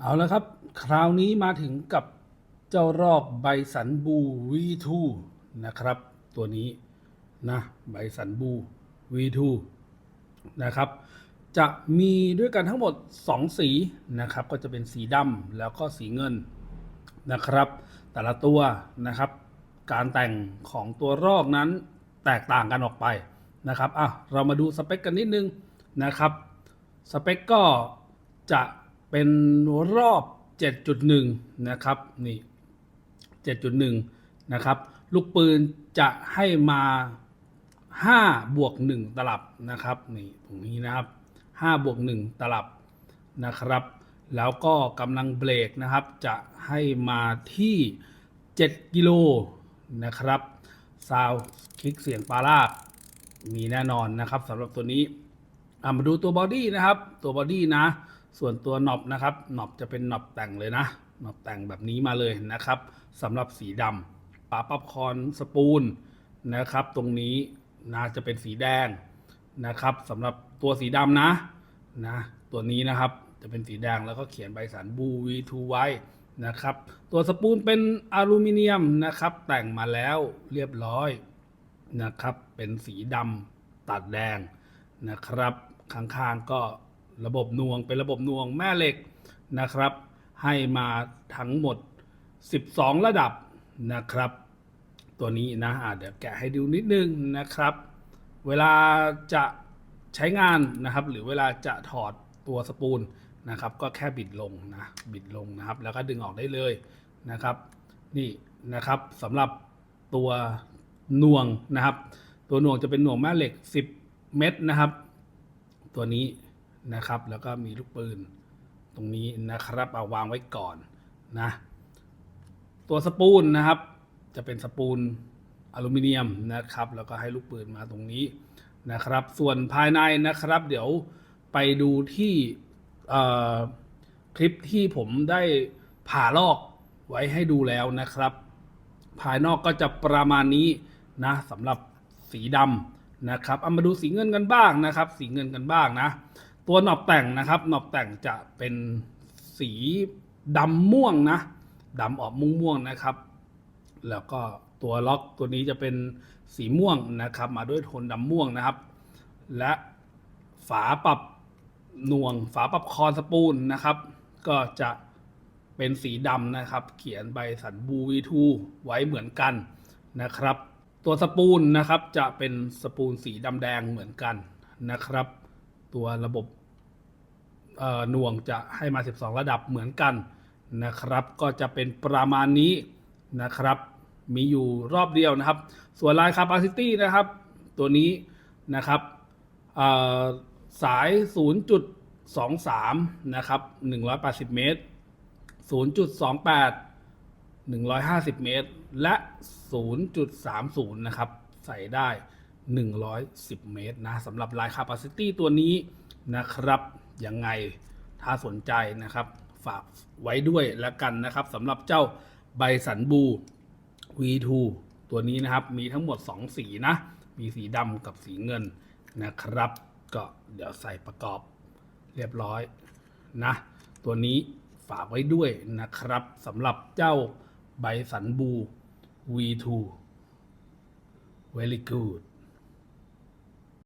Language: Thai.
เอาละครับ คราวนี้มาถึงกับเจ้ารอบใบสันบู V2 นะครับ ตัวนี้นะใบสันบู V2 นะครับ จะมีด้วยกันทั้งหมด 2 สีนะครับ ก็จะเป็นสีดำแล้วก็สีเงินนะครับ แต่ละตัวนะครับ การแต่งของตัวรอกนั้นแตกต่างกันออกไปนะครับอะเรามาดูสเปคกันนิดนึงนะครับ สเปคก็จะ เป็นรอบ 7.1 นะครับนี่ 7.1 นะครับ ลูกปืนจะให้มา 5 บวก 1 ตลับนะครับนี่ตรงนี้นะครับ 5 บวก 1 ตลับนะครับ แล้วก็กำลังเบรกนะครับ จะให้มาที่ 7 กิโลนะครับซาวคลิกเสียงปลาลาบมีแน่นอนนะครับสำหรับตัวนี้มาดูตัวบอดี้นะครับ ตัวบอดี้นะ ส่วนตัวน็อบนะครับน็อบจะเป็นน็อบแต่งเลยนะน็อบแต่งแบบนี้มาเลยนะครับสำหรับสีดำปาปับคอนสปูลนะครับ ตรงนี้น่าจะเป็นสีแดงนะครับสำหรับตัวสีดำนะนะตัวนี้นะครับจะเป็นสีแดงแล้วก็เขียนใบสันบู V2 ไว้นะครับ ตัวสปูลเป็นอลูมิเนียมนะครับ แต่งมาแล้วเรียบร้อยนะครับ เป็นสีดำตัดแดงนะครับ ข้างๆก็ ระบบน่วงเป็นระบบน่วงแม่เหล็กนะครับ ให้มาทั้งหมด 12 ระดับนะครับ ตัวนี้นะะเดี๋ยวแกะให้ดูนิดนึงนะครับ เวลาจะใช้งานนะครับ หรือเวลาจะถอดตัวสปูลนะครับ ก็แค่บิดลงนะบิดลงนะครับ แล้วก็ดึงออกได้เลยนะครับ นี่นะครับสำหรับตัวน่วงนะครับ ตัวน่วงจะเป็นหน่วงแม่เหล็ก 10 เม็ดนะครับ ตัวนี้ นะครับ แล้วก็มีลูกปืนตรงนี้นะครับเอาวางไว้ก่อนนะตัวสปูลนะครับ จะเป็นสปูลอลูมิเนียมนะครับ แล้วก็ให้ลูกปืนมาตรงนี้นะครับ ส่วนภายในนะครับ เดี๋ยวไปดูที่คลิปที่ผมได้ผ่าลอกไว้ให้ดูแล้วนะครับ ภายนอกก็จะประมาณนี้นะสำหรับสีดำนะครับเอามาดูสีเงินกันบ้างนะครับ สีเงินกันบ้างนะ ตัวหนอบแต่งนะครับหนอบแต่งจะเป็นสีดำม่วงนะดำออกม่วงม่วงๆนะครับ แล้วก็ตัวล็อกตัวนี้จะเป็นสีม่วงนะครับ มาด้วยโทนดำม่วงนะครับ และฝาปรับหน่วง ฝาปรับคอนสปูลนะครับ ก็จะเป็นสีดำนะครับ เขียนใบสันบูวีทูไว้เหมือนกันนะครับ ตัวสปูลนะครับจะเป็นสปูลสีดำแดงเหมือนกันนะครับ ตัวระบบหน่วงจะให้มา 12 ระดับเหมือนกันนะครับ ก็จะเป็นประมาณนี้นะครับ มีอยู่รอบเดียวนะครับ ส่วนลายคาปาซิตี้นะครับ ตัวนี้นะครับสาย 0.23 นะครับ 180 เมตร 0.28 150 เมตร และ 0.30 นะครับ ใส่ได้ 110 เมตรนะสำหรับลายคาปาซิตี้ตัวนี้นะครับยังไงถ้าสนใจนะครับฝากไว้ด้วยแล้วกันนะครับสำหรับเจ้าใบสันบู V2 ตัวนี้นะครับมีทั้งหมด 2 สีนะ มีสีดำกับสีเงินนะครับ ก็เดี๋ยวใส่ประกอบเรียบร้อยนะ ตัวนี้ฝากไว้ด้วยนะครับสำหรับเจ้าใบสันบู V2 very good